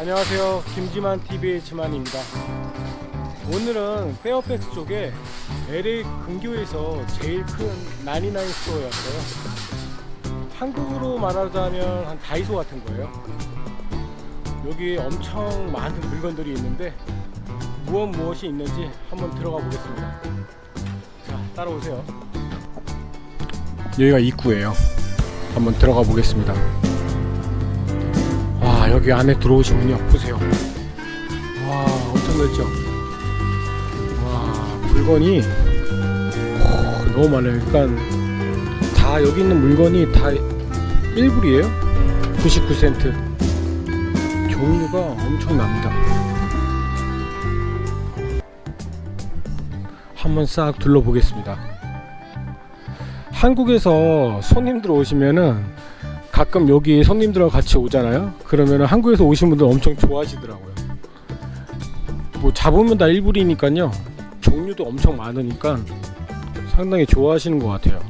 안녕하세요. 김지만 TV의 지만입니다. 오늘은 페어팩스 쪽에 LA 근교에서 제일 큰 나니나인 스토어에 왔어요. 한국으로 말하자면 한 다이소 같은 거예요. 여기 엄청 많은 물건들이 있는데 무엇 무엇이 있는지 한번 들어가 보겠습니다. 자, 따라오세요. 여기가 입구예요. 한번 들어가 보겠습니다. 와 여기 안에 들어오시면요 보세요. 와 엄청 넓죠? 와 물건이 오, 너무 많아요. 그러니까 다 여기 있는 물건이 다 1불이에요? 99센트. 종류가 엄청납니다. 한번 싹 둘러보겠습니다. 한국에서 손님들 오시면은 가끔 여기 손님들하고 같이 오잖아요. 그러면 한국에서 오신 분들 엄청 좋아하시더라고요. 뭐 잡으면 다 일불이니까요. 종류도 엄청 많으니까 상당히 좋아하시는 것 같아요.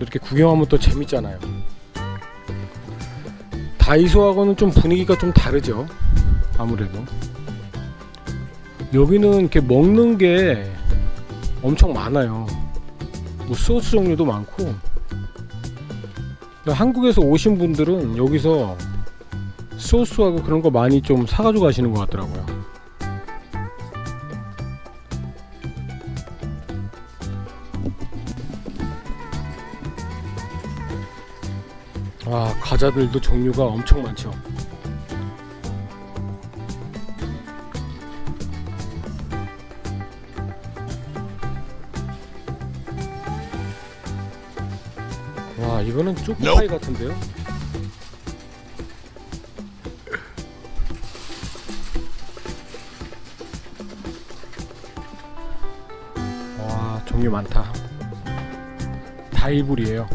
이렇게 구경하면 또 재밌잖아요. 다이소하고는 좀 분위기가 좀 다르죠. 아무래도 여기는 이렇게 먹는 게 엄청 많아요. 뭐 소스 종류도 많고 한국에서 오신 분들은 여기서 소스하고 그런 거 많이 좀 사가지고 가시는 것 같더라고요. 아, 과자들도 종류가 엄청 많죠. 와, 이거는 초코파이 같은데요? 와, 종류 많다. 다 일불이에요.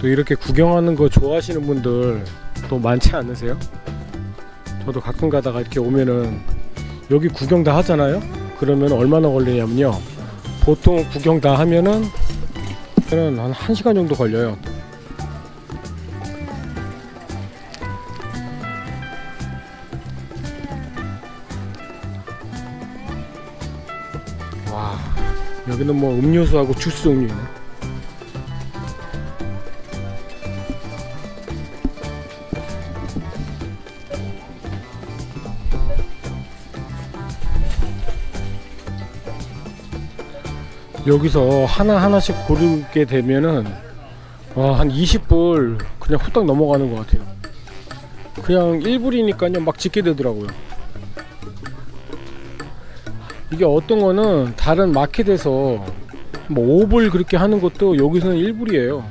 또 이렇게 구경하는 거 좋아하시는 분들 또 많지 않으세요? 저도 가끔 가다가 이렇게 오면은 여기 구경 다 하잖아요? 그러면 얼마나 걸리냐면요. 보통 구경 다 하면은 한 1시간 정도 걸려요. 와, 여기는 뭐 음료수하고 주스 종류 있네. 여기서 하나하나씩 고르게 되면은 와, 한 20불 그냥 후딱 넘어가는 것 같아요. 그냥 1불이니까요, 막 짓게 되더라고요. 이게 어떤 거는 다른 마켓에서 뭐 5불 그렇게 하는 것도 여기서는 1불이에요.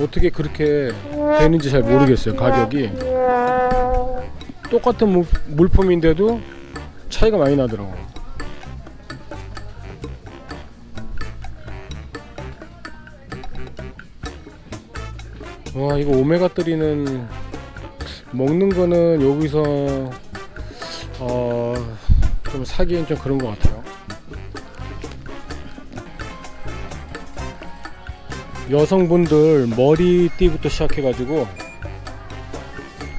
어떻게 그렇게 되는지 잘 모르겠어요, 가격이. 똑같은 물- 물품인데도 차이가 많이 나더라고요. 와 이거 오메가 3는 먹는 거는 여기서 어 좀 사기엔 좀 그런 것 같아요. 여성분들 머리띠부터 시작해가지고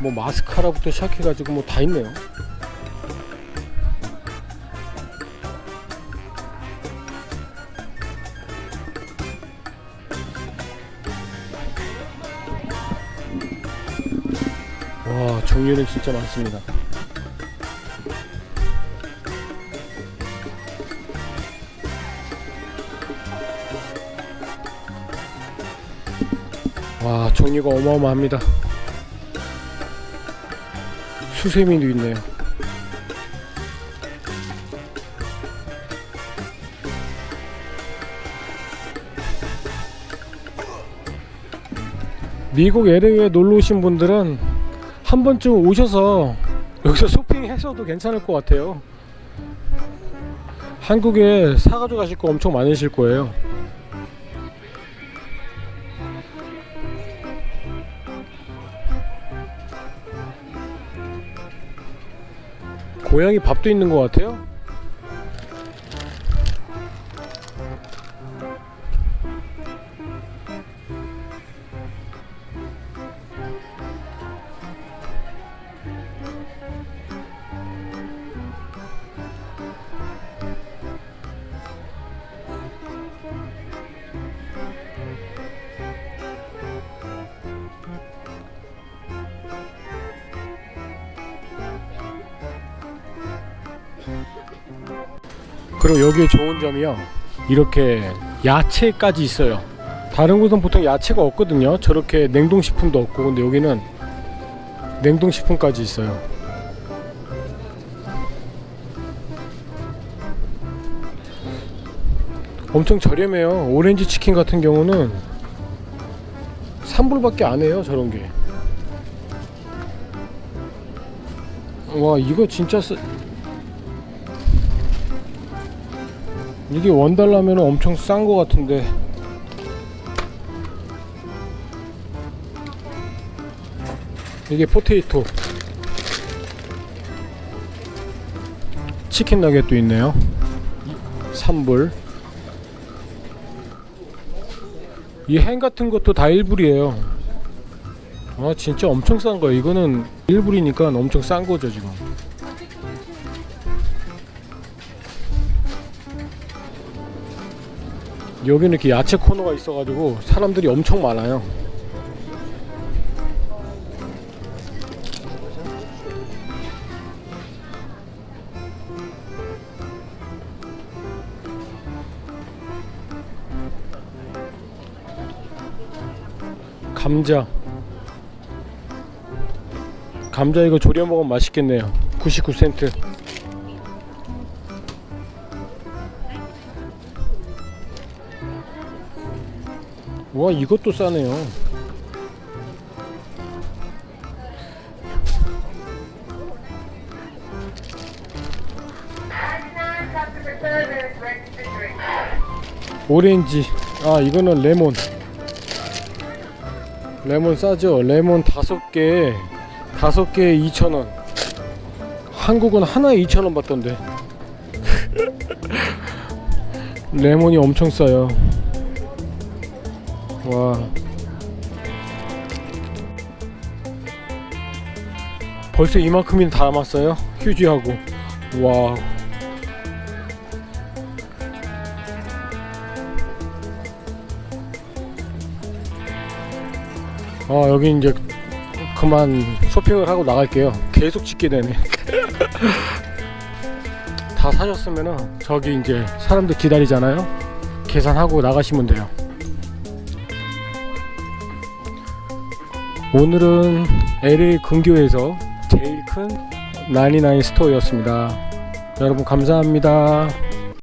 뭐 마스카라부터 시작해가지고 뭐 다 있네요. 종류는 진짜 많습니다. 와 종류가 어마어마합니다. 수세미도 있네요. 미국 LA에 놀러 오신 분들은 한 번쯤 오셔서 여기서 쇼핑해서도 괜찮을 것 같아요. 한국에 사가지고 가실 거 엄청 많으실 거예요. 고양이 밥도 있는 것 같아요. 그리고 여기에 좋은 점이요. 이렇게 야채까지 있어요. 다른 곳은 보통 야채가 없거든요. 저렇게 냉동식품도 없고 근데 여기는 냉동식품까지 있어요. 엄청 저렴해요. 오렌지 치킨 같은 경우는 3불밖에 안 해요. 저런 게. 와 이거 진짜 쓰... 이게 원달러면 엄청 싼 거 같은데. 이게 포테이토. 치킨 나겟도 있네요. 3불. 이 햄 같은 것도 다 1불이에요. 아 진짜 엄청 싼 거예요. 이거는 1불이니까 엄청 싼 거죠 지금 여기는 이렇게 야채 코너가 있어가지고 사람들이 엄청 많아요. 감자. 감자 이거 조려 먹으면 맛있겠네요. 99센트 와 이것도 싸네요. 오렌지. 아 이거는 레몬. 레몬 싸죠? 레몬 다섯 개에 다섯 개에 2,000원. 한국은 하나에 2,000원 받던데. 레몬이 엄청 싸요 와. 벌써 이만큼이나 다 남았어요? 휴지하고. 와 아 여기 이제 그만 쇼핑을 하고 나갈게요. 계속 찍게 되네. 다 사셨으면은 저기 이제 사람들 기다리잖아요? 계산하고 나가시면 돼요 오늘은 LA 근교에서 제일 큰99 스토어였습니다. 여러분 감사합니다